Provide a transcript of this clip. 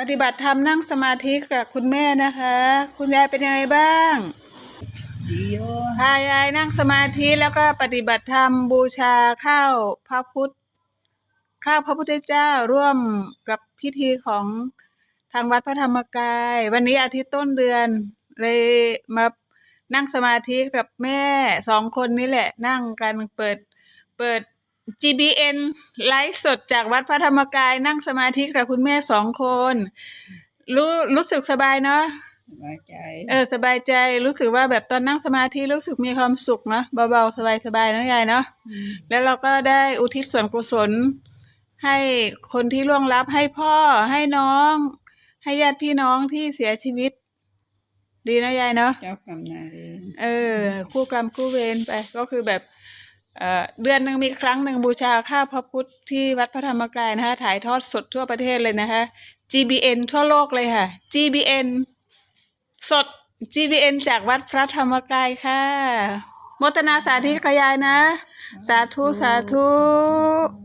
ปฏิบัติธรรมนั่งสมาธิกับคุณแม่นะคะ คุณยายเป็นยังไงบ้างดีโยพายายนั่งสมาธิแล้วก็ปฏิบัติธรรมบูชาข้าวพระพุทธข้าวพระพุทธเจ้าร่วมกับพิธีของทางวัดพระธรรมกาย วันนี้อาทิตย์ต้นเดือน เลยมานั่งสมาธิกับแม่สองคนนี่แหละ นั่งกันเปิด เปิด GBN ไลฟ์สดจากวัดพระธรรมกายนั่งสมาธิกับคุณแม่สองคน รู้รู้สึกสบายเนาะสบายใจเออสบายใจรู้สึกว่าแบบตอนนั่งสมาธิรู้สึกมีความสุขเนาะเบาๆสบายๆนะยายเนาะมแล้วเราก็ได้อุทิศส่วนกุศล ให้คนที่ล่วงลับให้พ่อให้น้อง ให้ญาติพี่น้องที่เสียชีวิต ดีนะยายเนาะเจ้ากรรมนายเวรเออ คู่กรรมคู่เวรไป ก็คือแบบ เดือนหนึ่งมีครั้งหนึ่งบูชาข้าพระพุทธที่วัดพระธรรมกายนะคะถ่ายทอดสดทั่วประเทศเลยนะคะ GBN ทั่วโลกเลยค่ะ GBN สด GBN จากวัดพระธรรมกายค่ะโมตนาสาธิตกับยายนะ สาธุ สาธุ